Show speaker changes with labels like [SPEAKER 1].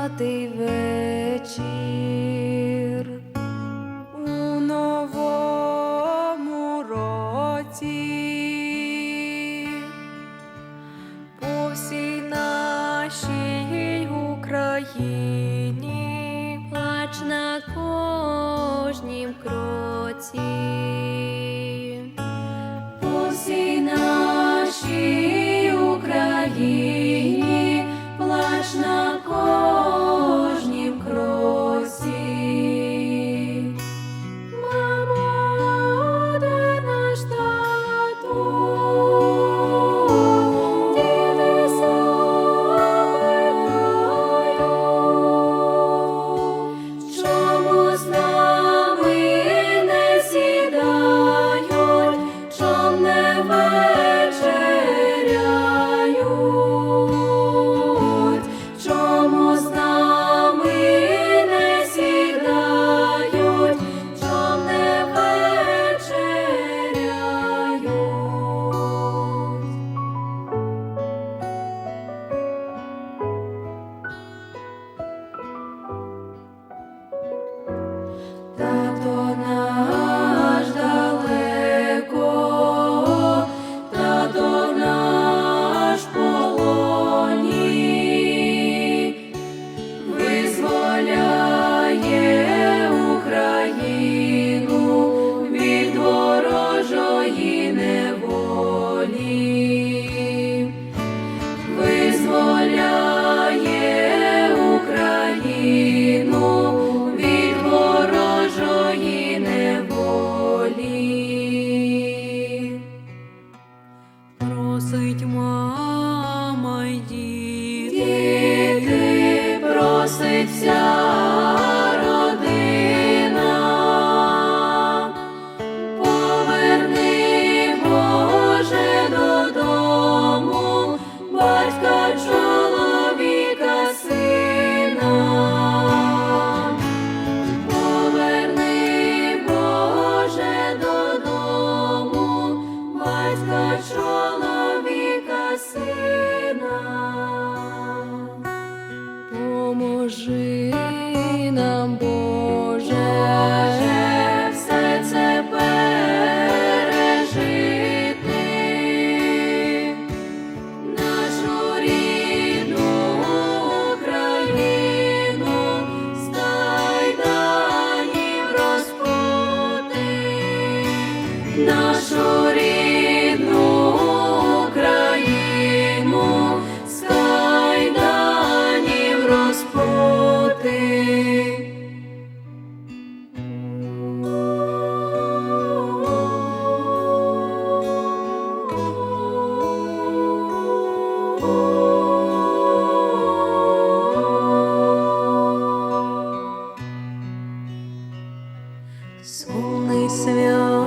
[SPEAKER 1] п'ятий вечір. У новому році. По всій нашій Україні плач на кожнім кроці, по всій нашій Україні. Просить мама й діти. Діти просить вся скажи. Сумний свят.